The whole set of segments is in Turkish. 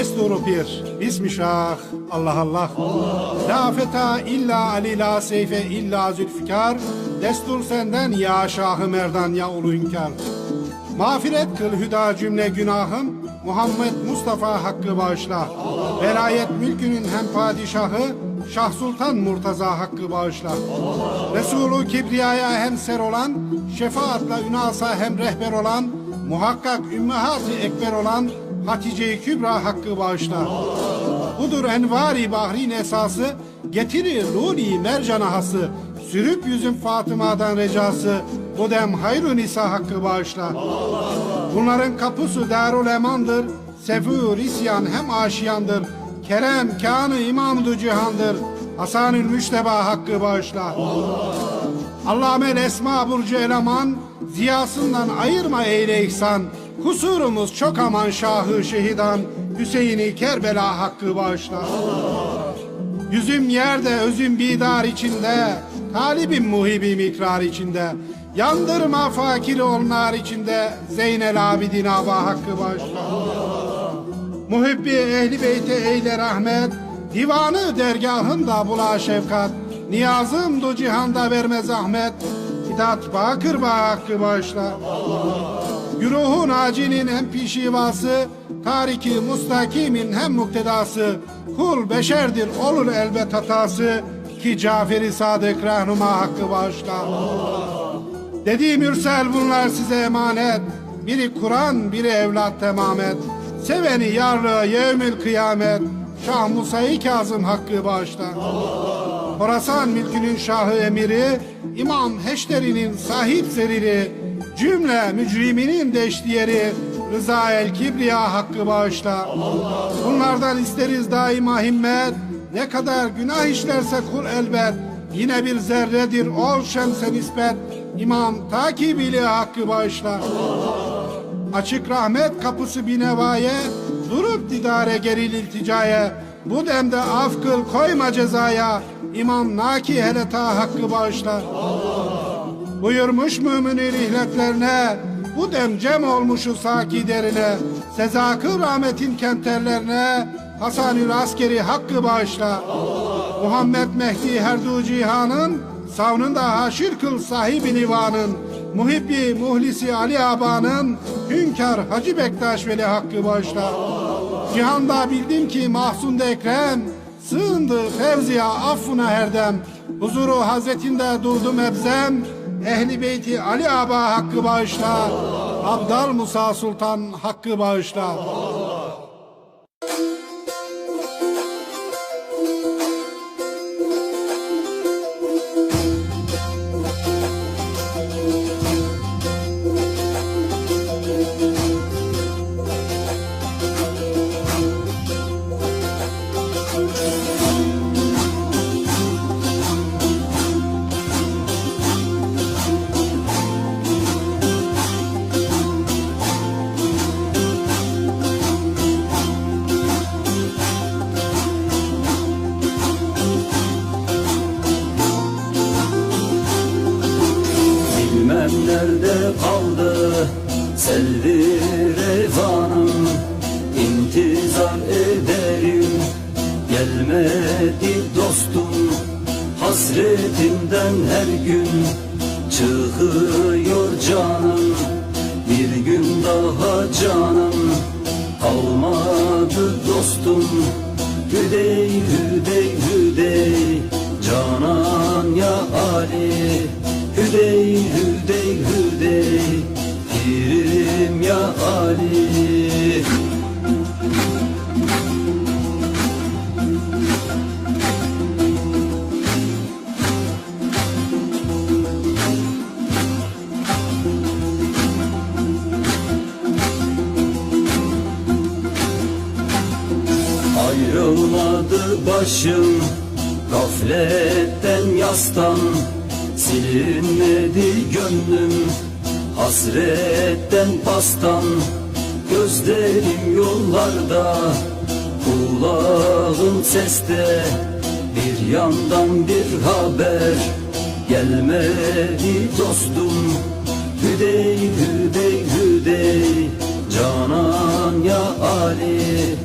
Desturu pir, bismişah, Allah Allah. La feta illa Ali la seyfe illa zülfikar. Destur senden ya şahı merdan ya ulu hünkâr. Mağfiret kıl hüda cümle günahım. Muhammed Mustafa hakkı bağışla. Velayet mülkünün hem padişahı. Şah Sultan Murtaza hakkı bağışla. Resulü Kibriya'ya hem ser olan, şefaatla ünasa hem rehber olan, muhakkak ümmehat-ı ekber olan Hatice-i Kübra hakkı bağışla. Budur envari bahrin esası, getirir luli mercana hası, sürüp yüzüm Fatıma'dan recası, bu dem hayrü nisa hakkı bağışla. Bunların kapısı darul emandır, sefur isyan hem aşiyandır, kerem kanı imamdu cihandır, Hasanül Müşteba hakkı bağışla. Allah'ımel esma burcu eleman, ziyasından ayırma eyle ihsan. Kusurumuz çok aman şahı şehidan, Hüseyin'i Kerbela hakkı bağışla. Yüzüm yerde, özüm bidar içinde, talibim muhibim ikrar içinde. Yandırma fakir onlar içinde, Zeynel Abidin Aba hakkı bağışla. Muhibbi ehli beyte eyle rahmet, divanı dergahında bula şefkat. Niyazım du cihanda verme zahmet, Hidat bakır ba hakkı bağışla. Güruhun acinin hem pişivası, tariki mustakimin hem muktedası, kul beşerdir olur elbet hatası, ki Caferi Sadık rahnuma hakkı bağışla. Dedi Mürsel bunlar size emanet, biri Kur'an biri evlat temamet, seveni yarlığı yevmil kıyamet, Şah Musa-i Kazım hakkı bağışla. Horasan mülkünün şahı emiri, İmam Heşteri'nin sahip seriri, cümle mücriminin deşdiyeri, Rıza el Kibriya hakkı bağışla. Bunlardan isteriz daima himmet, ne kadar günah işlerse kul elbet, yine bir zerredir ol şemse nispet, İmam takibiyle hakkı bağışla. Açık rahmet kapısı binevaye, durup didare geril ilticaya, bu demde af kıl koyma cezaya, İmam Naki hele ta hakkı bağışla. Buyurmuş müminin ihletlerine, bu dem cem olmuşu saki derine, sezakı rahmetin kenterlerine, Hasanül askeri hakkı bağışla. Muhammed Mehdi herdu cihanın, savnında haşir kıl sahibi nivanın, muhibbi muhlisi Ali Aba'nın, hünkar Hacı Bektaş Veli hakkı bağışla. Cihanda bildim ki mahzunda Ekrem, sığındı fevziya affına herdem, huzuru hazretinde durdum ebzem, ehli beyti Ali Aba hakkı bağışla, Abdal Musa Sultan hakkı bağışla. Bilmem nerede kaldı? Selvi revanım İntizar ederim. Gelmedi dostum. Hasretimden her gün çıkıyor canım. Bir gün daha canım kalmadı dostum. Hüdey hüdey hüdey canan ya Ali. Hüdey Ayrılmadı başım Gafletten yastan Silinmedi gönlüm Hasretten pastan Gözlerim yollarda Kulağım seste Bir yandan bir haber Gelmedi dostum. Hüdey hüdey hüdey Canan ya Ali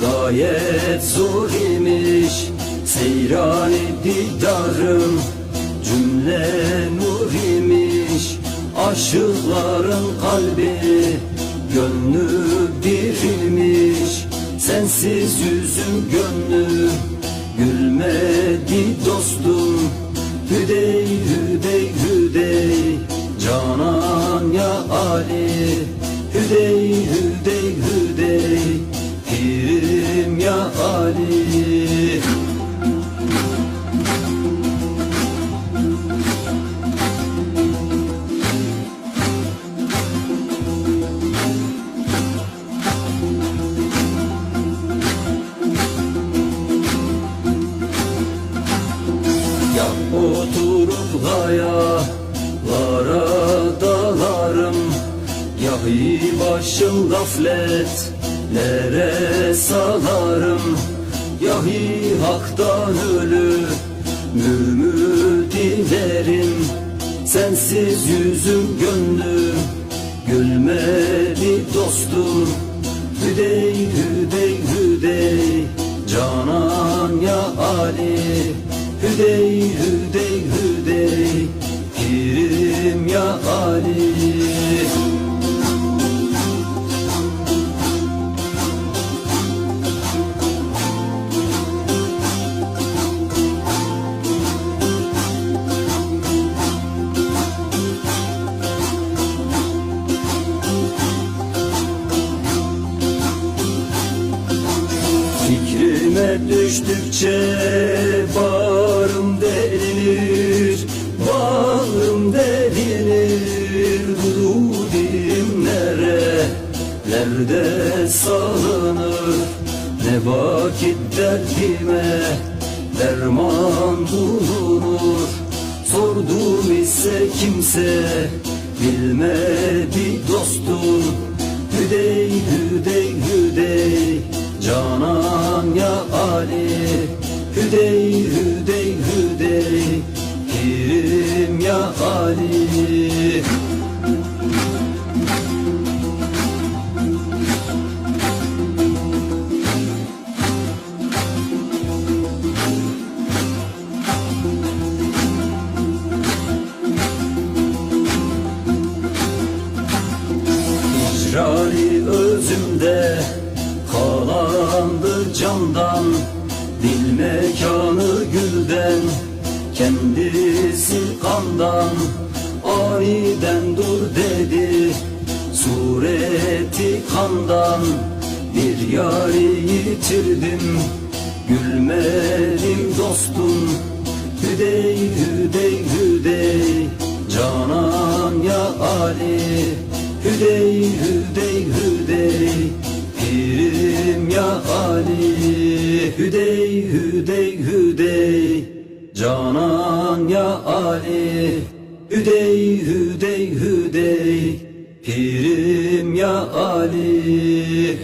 gayet zor imiş Seyran didarım cümle nur imiş Aşıkların kalbi. Gönlü dirilmiş Sensiz yüzüm gönlüm. Gülmedi dostum Hüdey Yahi başım gafletlere salarım? Yahi haktan ölümümü dilerim Sensiz yüzüm gönlüm gülmedi dostum. Hüdey hüdey hüdey canan ya Ali. Hüdey hüdey Düştükçe bağrım delirir Bağrım delirir Dududim nerelerde salınır? Ne vakit derdime derman bulunur? Sordum ise kimse bilmedi dostum. Hüdey hüdey hüdey canan ya Ali Hüdey hüdey hüdey pirim ya Ali. Hicrani özümde candan Dil mekanı gülden kendisi kandan Aniden dur dedi sureti kandan Bir yari yitirdim gülmedim dostum Hüdey hüdey hüdey canan ya Ali Hüdey hüdey Hüdey hüdey hüdey. Canan ya Ali Hüdey hüdey hüdey. Pirim ya Ali